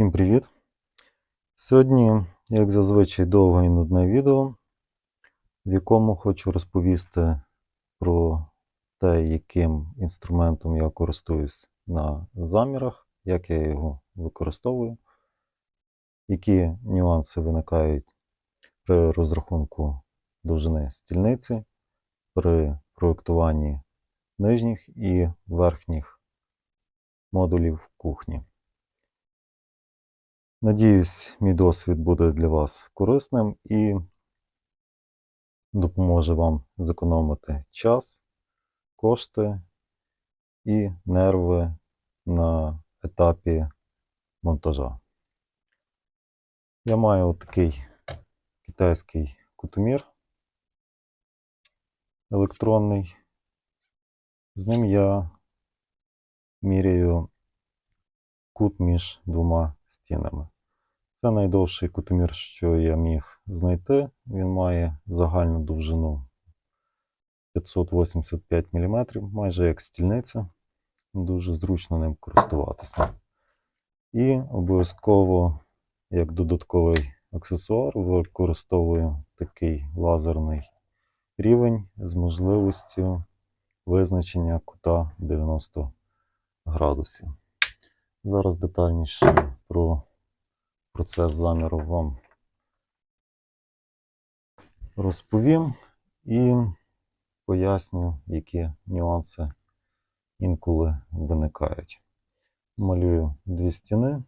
Всім привіт! Сьогодні, як зазвичай, довге і нудне відео, в якому хочу розповісти про те, яким інструментом я користуюсь на замірах, як я його використовую, які нюанси виникають при розрахунку довжини стільниці, при проєктуванні нижніх і верхніх модулів кухні. Надіюсь, мій досвід буде для вас корисним і допоможе вам зекономити час, кошти і нерви на етапі монтажа. Я маю такий китайський кутомір електронний. З ним я міряю кут між двома стінами. Це найдовший кутомір, що я міг знайти. Він має загальну довжину 585 мм, майже як стільниця. Дуже зручно ним користуватися. І обов'язково, як додатковий аксесуар, використовую такий лазерний рівень з можливістю визначення кута 90 градусів. Зараз детальніше про процес заміру вам розповім і поясню, які нюанси інколи виникають. Малюю дві стіни.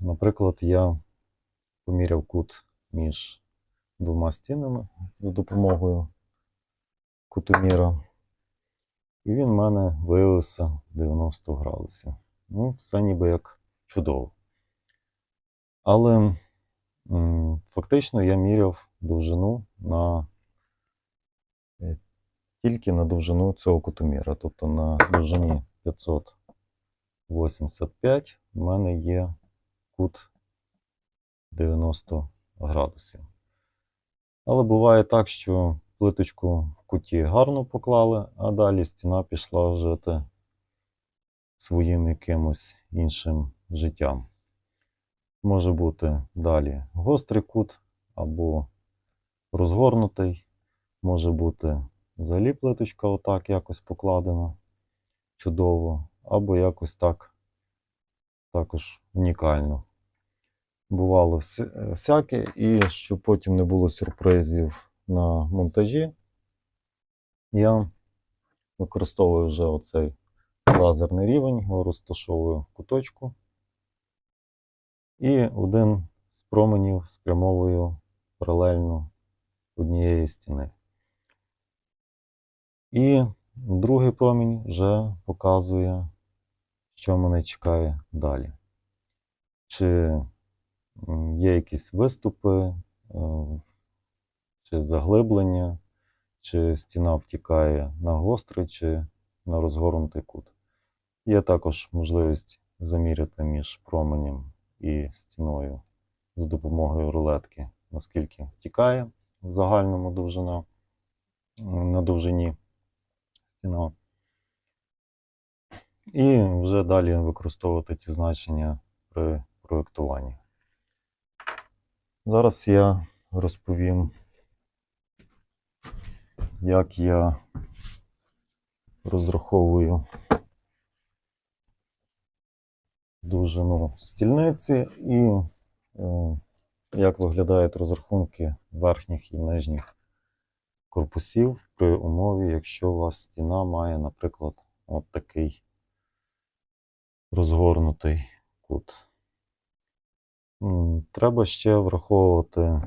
Наприклад, я поміряв кут між двома стінами за допомогою кутоміра. І він в мене виявився 90 градусів. Ну, все ніби як чудово. Але фактично я міряв довжину на е, тільки на довжину цього кутоміра. Тобто на довжині 585 в мене є кут 90 градусів. Але буває так, що плиточку в куті гарно поклали, а далі стіна пішла жити своїм якимось іншим життям. Може бути далі гострий кут або розгорнутий, може бути взагалі плиточка отак якось покладена чудово, або якось так також унікально. Бувало всяке, і щоб потім не було сюрпризів на монтажі, я використовую вже оцей лазерний рівень, його розташовую в куточку. І один з променів спрямовую паралельно однієї стіни. І другий промінь вже показує, що мене чекає далі. Чи є якісь виступи, е, чи заглиблення, чи стіна втікає на гострий, чи на розгорнутий кут. Є також можливість заміряти між променем і стіною за допомогою рулетки, наскільки втікає в загальному довжина, на довжині стіна. І вже далі використовувати ті значення при проєктуванні. Зараз я розповім, як я розраховую довжину стільниці і е, як виглядають розрахунки верхніх і нижніх корпусів при умові, якщо у вас стіна має, наприклад, от такий розгорнутий кут. Треба ще враховувати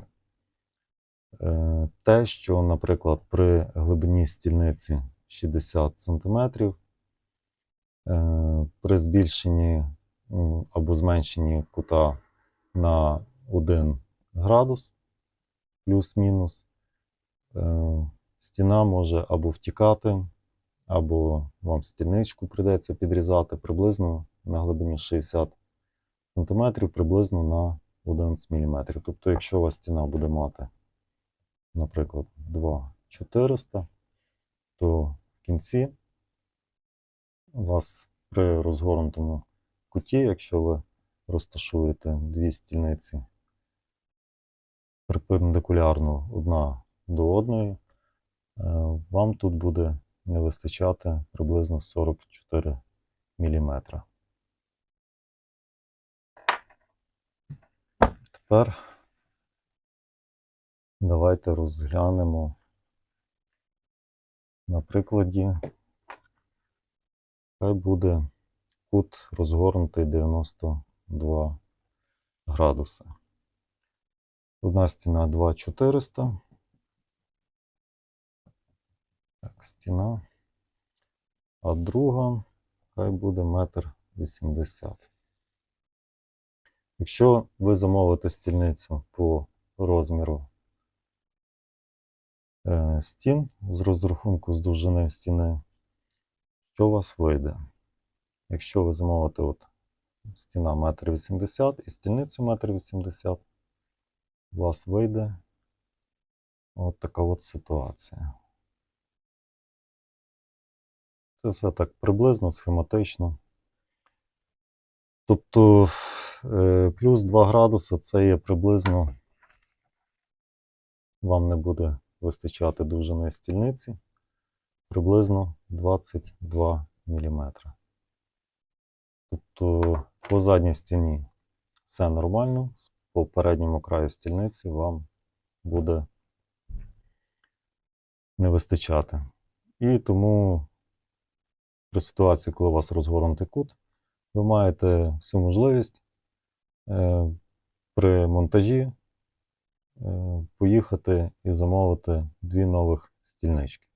те, що, наприклад, при глибині стільниці 60 см, е, при збільшенні або зменшенні кута на 1 градус плюс-мінус, е, стіна може або втікати, або вам стільничку прийдеться підрізати приблизно на глибині 60 см, приблизно на 11 мм. Тобто, якщо у вас стіна буде мати, наприклад, 2400, то в кінці у вас при розгорнутому куті, якщо ви розташуєте дві стільниці перпендикулярно одна до одної, е, вам тут буде не вистачати приблизно 44 мм. Тепер давайте розглянемо на прикладі. Хай буде кут розгорнутий 92 градуси. Одна стіна 2400. Так, стіна. А друга хай буде метр 80. Якщо ви замовите стільницю по розміру стін з розрахунку з довжини стіни, що у вас вийде? Якщо ви замовите от стіна 1,80 м і стільницю 1,80 м, у вас вийде от така от ситуація. Це все так приблизно, схематично. Тобто е, плюс 2 градуси це є приблизно, вам не буде вистачати довжини стільниці, приблизно 22 мм. Тобто по задній стіні все нормально, по передньому краю стільниці вам буде не вистачати. І тому при ситуації, коли у вас розгорнутий кут, ви маєте всю можливість е, при монтажі поїхати і замовити дві нових стільнички.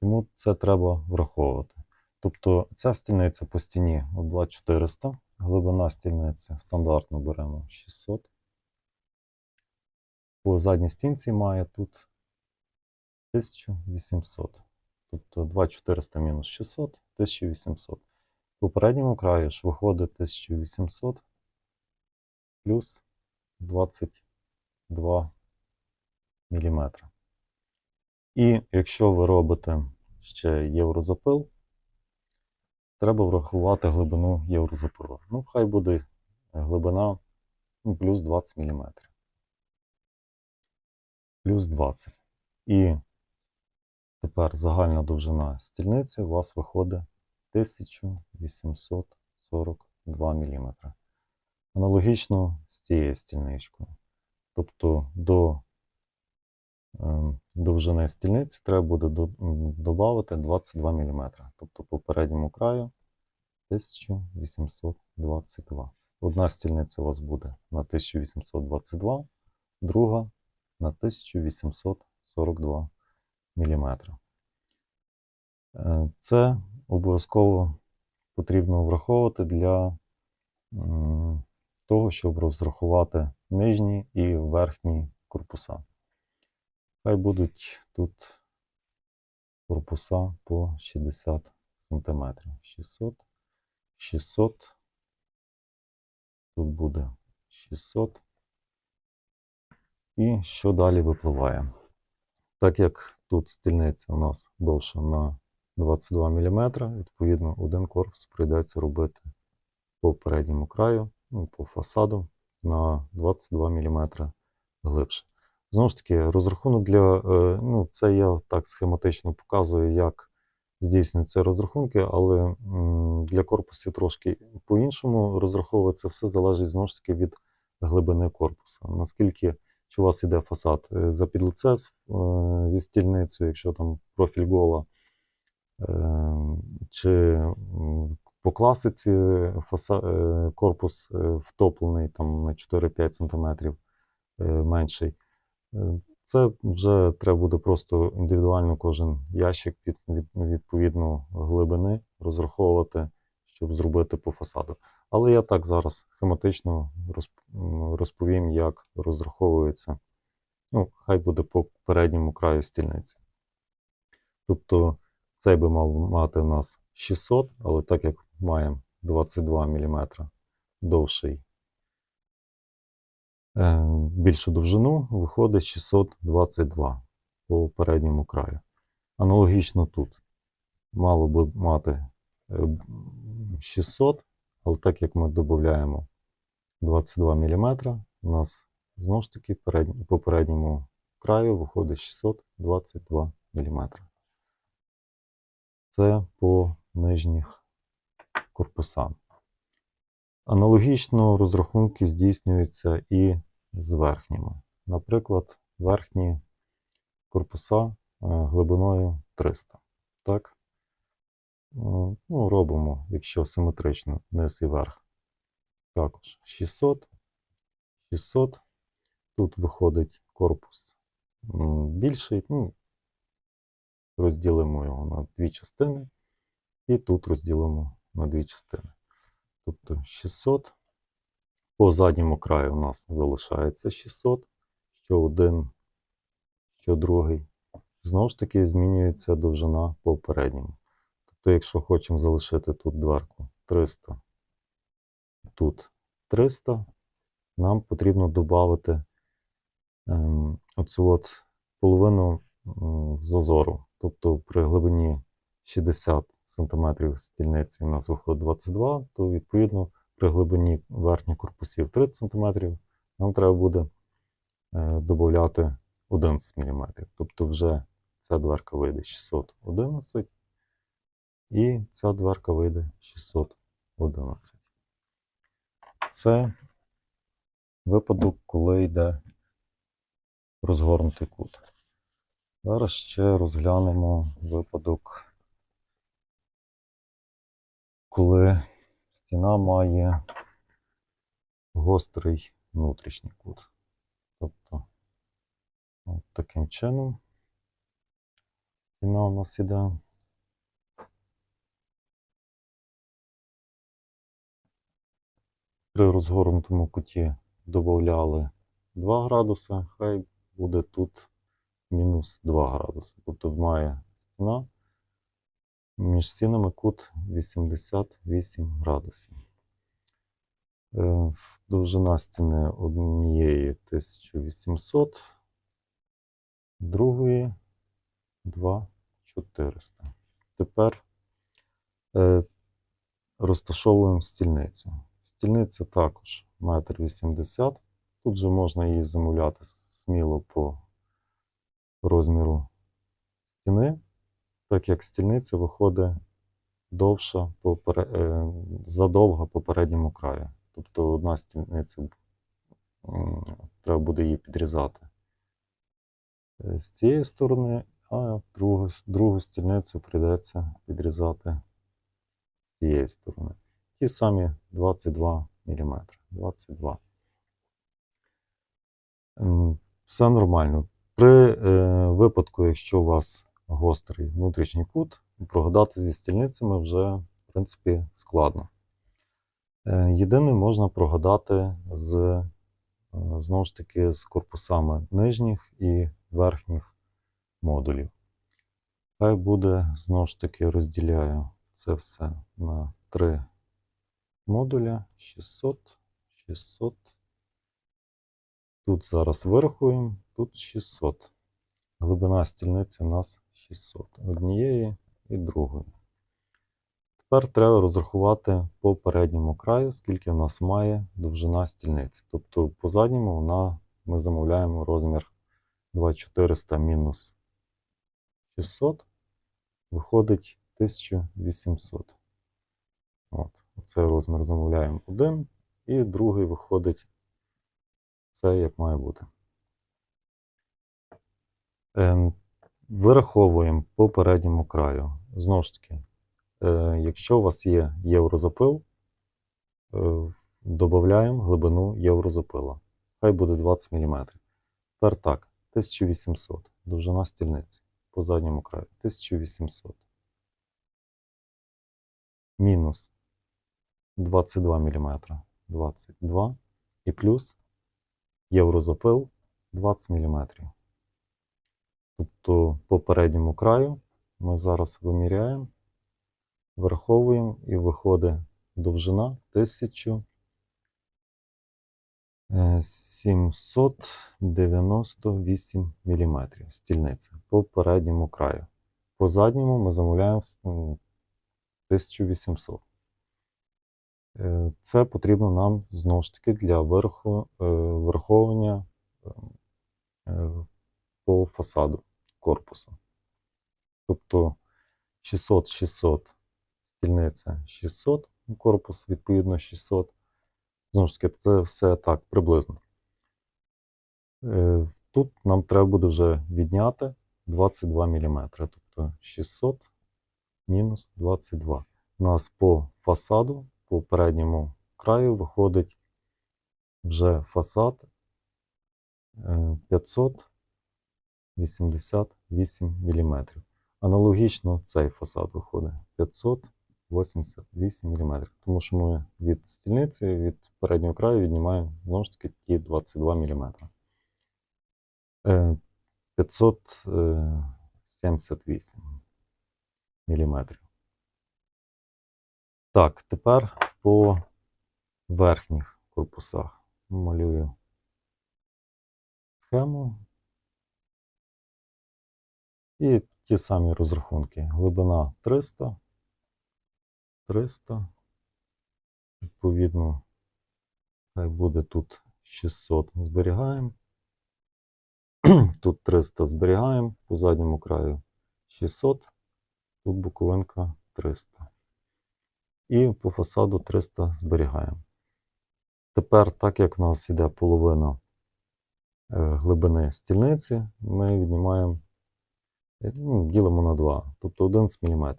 Тому це треба враховувати. Тобто ця стільниця по стіні 2400, глибина стільниці стандартно беремо 600. По задній стінці має тут 1800. Тобто 2400 мінус 600, 1800. По передньому краю ж виходить 1800 плюс 22 мм. І якщо ви робите ще єврозапил, треба врахувати глибину єврозапилу. Ну, хай буде глибина ну, плюс 20 мм. Плюс 20. І тепер загальна довжина стільниці у вас виходить 1842 мм. Аналогічно з цією стільничкою. Тобто до довжини стільниці треба буде додати 22 мм. Тобто по передньому краю 1822. Одна стільниця у вас буде на 1822, друга на 1842 мм. Е, Це обов'язково потрібно враховувати для того, щоб розрахувати нижні і верхні корпуса. Хай будуть тут корпуса по 60 см. 600, 600, тут буде 600. І що далі випливає? Так як тут стільниця у нас довша на 22 мм, відповідно, один корпус прийдеться робити по передньому краю, ну, по фасаду на 22 мм глибше. Знову ж таки, розрахунок для, е, ну, це я так схематично показую, як здійснюються розрахунки, але для корпусів трошки по-іншому розраховується, все залежить знову ж таки від глибини корпуса. Наскільки чи у вас іде фасад е, за підлице е, зі стільницею, якщо там профіль гола, чи по класиці фасад, корпус втоплений там на 4-5 см менший. Е, це вже треба буде просто індивідуально кожен ящик під відповідну глибини розраховувати, щоб зробити по фасаду. Але я так зараз схематично розповім, як розраховується. Ну, хай буде по передньому краю стільниці. Тобто цей би мав мати у нас 600, але так як маємо 22 мм довший більшу довжину виходить 622 по передньому краю. Аналогічно тут мало би мати е, 600, але так як ми додаємо 22 мм, у нас знову ж таки по передньому краю виходить 622 мм. Це по нижніх корпусам. Аналогічно розрахунки здійснюються і з верхніми. Наприклад, верхні корпуса е, глибиною 300. Так? Ну, робимо, якщо симетрично, низ і верх. Також 600, 600. Тут виходить корпус більший. Ну, розділимо його на дві частини. І тут розділимо на дві частини. Тобто 600. По задньому краю у нас залишається 600, що один, що другий. Знову ж таки, змінюється довжина по передньому. Тобто, якщо хочемо залишити тут дверку 300, тут 300, нам потрібно додати ем, оцю от половину м, зазору. Тобто при глибині 60 см стільниці у нас виходить 22, то відповідно при глибині верхніх корпусів 30 см нам треба буде додати 11 мм. Тобто вже ця дверка вийде 611 і ця дверка вийде 611. Це випадок, коли йде розгорнутий кут. Зараз ще розглянемо випадок, коли стіна має гострий внутрішній кут. Тобто, от таким чином стіна у нас іде. При розгорнутому куті додавали 2 градуси, хай буде тут мінус 2 градуси. Тобто має стіна між стінами кут 88 градусів. Е, Довжина стіни однієї 1800, другої 2400. Тепер е, розташовуємо стільницю. Стільниця також 1,80 м. Тут же можна її замовляти сміло по розміру стіни, так як стільниця виходить довша попере- е, задовга по передньому краю. Тобто одна стільниця треба буде її підрізати е, з цієї сторони, а другу, другу стільницю прийдеться підрізати з цієї сторони. Ті самі 22 мм. 22. Все нормально. При е, випадку, якщо у вас гострий внутрішній кут, прогадати зі стільницями вже, в принципі, складно. Е, єдине можна прогадати з, е, знову ж таки, з корпусами нижніх і верхніх модулів. Хай буде, знову ж таки, розділяю це все на три модуля 600, 600. Тут зараз вирахуємо, тут 600. Глибина стільниці у нас 600. Однієї і другої. Тепер треба розрахувати по передньому краю, скільки в нас має довжина стільниці. Тобто по задньому вона, ми замовляємо розмір 2400 мінус 600, виходить 1800. От, Цей розмір замовляємо один, і другий виходить це як має бути. Вираховуємо по передньому краю. Знову ж таки, е, якщо у вас є єврозапил, е, додаємо глибину єврозапила. Хай буде 20 мм. Тепер так, 1800. Довжина стільниці по задньому краю. 1800. Мінус 22 мм. 22 і плюс єврозапил 20 мм. Тобто по передньому краю ми зараз виміряємо, враховуємо і виходить довжина 1798 мм стільниця по передньому краю. По задньому ми замовляємо 1800. Е, Це потрібно нам знову ж таки для вираху- е, враховування е, по фасаду корпусу. Тобто 600, 600, стільниця 600, корпус відповідно 600. Знову ж таки, це все так приблизно. Е, Тут нам треба буде вже відняти 22 мм. Тобто 600 мінус 22. У нас по фасаду, по передньому краю виходить вже фасад е, 588 мм. Аналогічно цей фасад виходить 588 мм. Тому що ми від стільниці, від переднього краю віднімаємо знову ж таки ті 22 мм. Е, 578 мм. Так, тепер по верхніх корпусах малюю схему. І ті самі розрахунки. Глибина 300, 300. Відповідно, хай буде тут 600 зберігаємо. Тут 300 зберігаємо, по задньому краю 600, тут боковинка 300. І по фасаду 300 зберігаємо. Тепер, так як в нас йде половина е, глибини стільниці, ми віднімаємо, ділимо на 2, тобто 11 мм.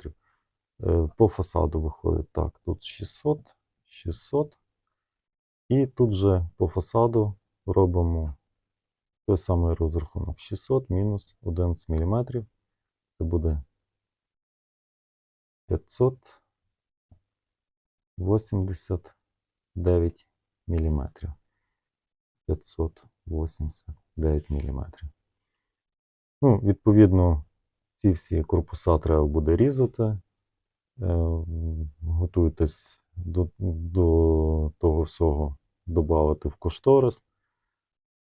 Е, По фасаду виходить так, тут 600, 600. І тут же по фасаду робимо той самий розрахунок. 600 мінус 11 мм. Це буде 589 мм. 589 мм. Ну, відповідно, ці всі корпуса треба буде різати. Е, Готуйтесь до, до того всього додати в кошторис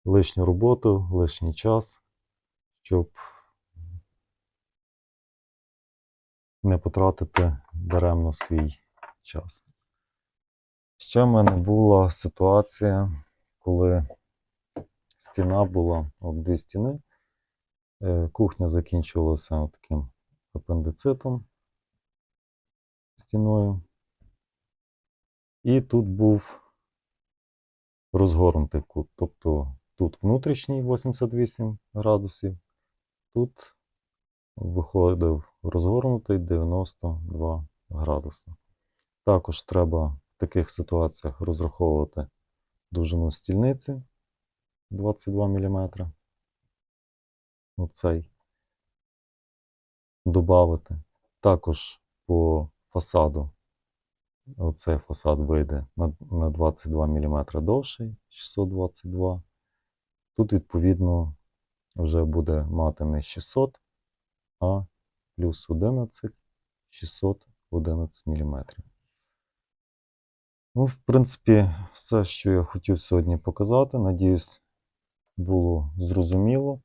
лишню роботу, лишній час, щоб не потратити даремно свій час. Ще в мене була ситуація, коли стіна була от дві стіни. Е, Кухня закінчувалася таким апендицитом стіною. І тут був розгорнутий кут. Тобто тут внутрішній 88 градусів, тут виходив розгорнутий 92 градуси. Також треба в таких ситуаціях розраховувати довжину стільниці 22 мм. Оцей додати. Також по фасаду оцей фасад вийде на, на 22 мм довший, 622. Тут, відповідно, вже буде мати не 600, а плюс 11, 611 мм. Ну, в принципі, все, що я хотів сьогодні показати. Надіюсь, було зрозуміло.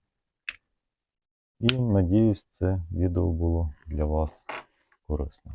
І надіюсь, це відео було для вас корисним.